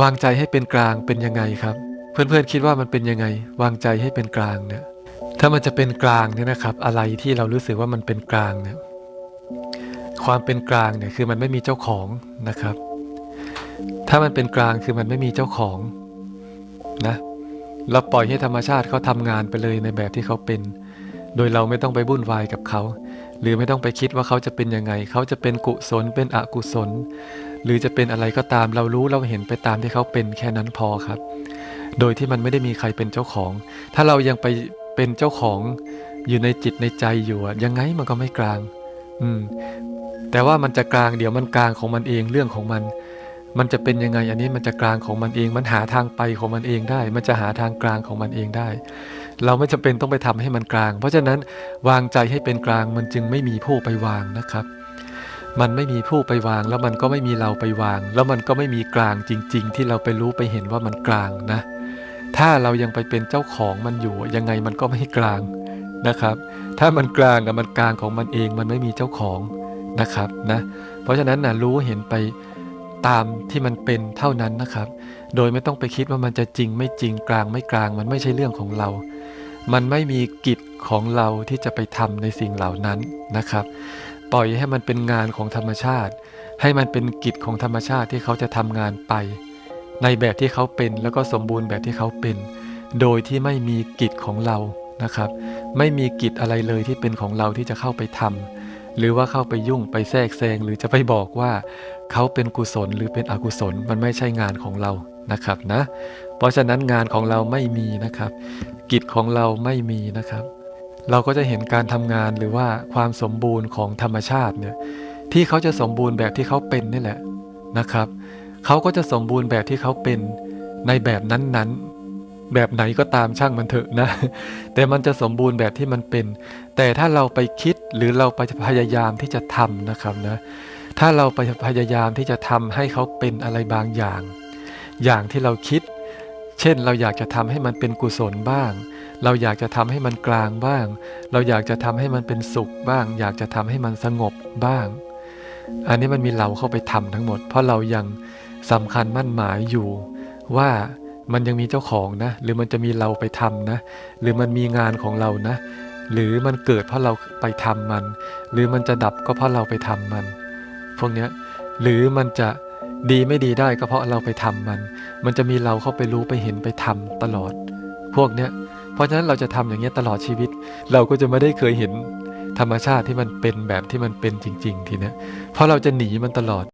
วางใจให้เป็นกลางเป็นยังไงครับ เพื่อนๆคิดว่ามันเป็นยังไง วางใจให้เป็นกลางเนี่ยถ้ามันจะเป็นกลางเนี่ยนะครับ อะไรที่เรารู้สึกว่ามันเป็นกลางเนี่ยความเป็นกลางเนี่ยคือมันไม่มีเจ้าของนะครับ ถ้ามันเป็นกลางคือมันไม่มีเจ้าของนะเราปล่อยให้ธรรมชาติเขาทำงานไปเลยในแบบที่เขาเป็น โดยเราไม่ต้องไปวุ่นวายกับเขา หรือไม่ต้องไปคิดว่าเขาจะเป็นยังไง เขาจะเป็นกุศลเป็นอกุศล หรือจะเป็นอะไรก็ตามเรารู้เราเห็นไปตามที่เขาเป็นแค่นั้นพอครับ โดยที่มันไม่ได้มีใครเป็นเจ้าของ ถ้าเรายังไปเป็นเจ้าของอยู่ในจิตในใจอยู่ยังไงมันก็ไม่กลาง อืม แต่ว่ามันจะกลางเดี๋ยวมันกลางของมันเองเรื่องของมัน มันจะเป็นยังไงอันนี้มันจะกลางของมันเอง มันหาทางไปของมันเองได้ มันจะหาทางกลางของมันเองได้ เราไม่จำเป็นต้องไปทำให้มันกลาง เพราะฉะนั้นวางใจให้เป็นกลางมันจึงไม่มีผู้ไปวางนะครับ มันไม่มีผู้ไปวาง แล้วมันก็ไม่มีเราไปวาง แล้วมันก็ไม่มีกลางจริง ๆ ที่เราไปรู้ไปเห็นว่ามันกลางนะ ถ้าเรายังไปเป็นเจ้าของมันอยู่ ยังไงมันก็ไม่กลางนะครับ ถ้ามันกลางอะมันกลางของมันเองมันไม่มีเจ้าของนะครับนะ เพราะฉะนั้นนะรู้เห็นไป ตามที่มันเป็นเท่านั้นนะครับ โดยไม่ต้องไปคิดว่ามันจะจริงไม่จริงกลางไม่กลาง มันไม่ใช่เรื่องของเรา มันไม่มีกิจของเราที่จะไปทำในสิ่งเหล่านั้นนะครับ ปล่อยให้มันเป็นงานของธรรมชาติ ให้มันเป็นกิจของธรรมชาติที่เขาจะทำงานไป ในแบบที่เขาเป็นแล้วก็สมบูรณ์แบบที่เขาเป็น โดยที่ไม่มีกิจของเรานะครับ ไม่มีกิจอะไรเลยที่เป็นของเราที่จะเข้าไปทำ หรือว่าเข้าไปยุ่งไปแทรกแซงหรือจะไปบอกว่าเขาเป็นกุศลหรือเป็นอกุศลมันไม่ใช่งานของเรานะครับนะ เพราะฉะนั้นงานของเราไม่มีนะครับ กิจของเราไม่มีนะครับ เราก็จะเห็นการทำงานหรือว่าความสมบูรณ์ของธรรมชาติเนี่ยที่เขาจะสมบูรณ์แบบที่เขาเป็นนี่แหละนะครับ เขาก็จะสมบูรณ์แบบที่เขาเป็นในแบบนั้นๆ แบบไหนก็ตามช่างมันเถอะนะ แต่มันจะสมบูรณ์แบบที่มันเป็น แต่ถ้าเราไปคิดหรือเราไปพยายามที่จะทำนะครับนะ ถ้าเราไปพยายามที่จะทำให้เขาเป็นอะไรบางอย่าง อย่างที่เราคิด เช่นเราอยากจะทำให้มันเป็นกุศลบ้าง เราอยากจะทำให้มันกลางบ้าง เราอยากจะทำให้มันเป็นสุขบ้าง อยากจะทำให้มันสงบบ้าง อันนี้มันมีเราเข้าไปทำทั้งหมด เพราะเรายังสำคัญมั่นหมายอยู่ว่า มันยังมีเจ้าของนะ หรือมันจะมีเราไปทำนะ หรือมันมีงานของเรานะ หรือมันเกิดเพราะเราไปทำมัน หรือมันจะดับก็เพราะเราไปทำมัน พวกเนี้ยหรือมันจะดีไม่ดีได้ก็เพราะเราไปทำมัน มันจะมีเราเข้าไปรู้ไปเห็นไปทำตลอด พวกเนี้ย เพราะฉะนั้นเราจะทำอย่างเงี้ยตลอดชีวิต เราก็จะไม่ได้เคยเห็นธรรมชาติที่มันเป็นแบบที่มันเป็นจริง ๆ ทีเนี้ยเพราะเราจะหนีมันตลอด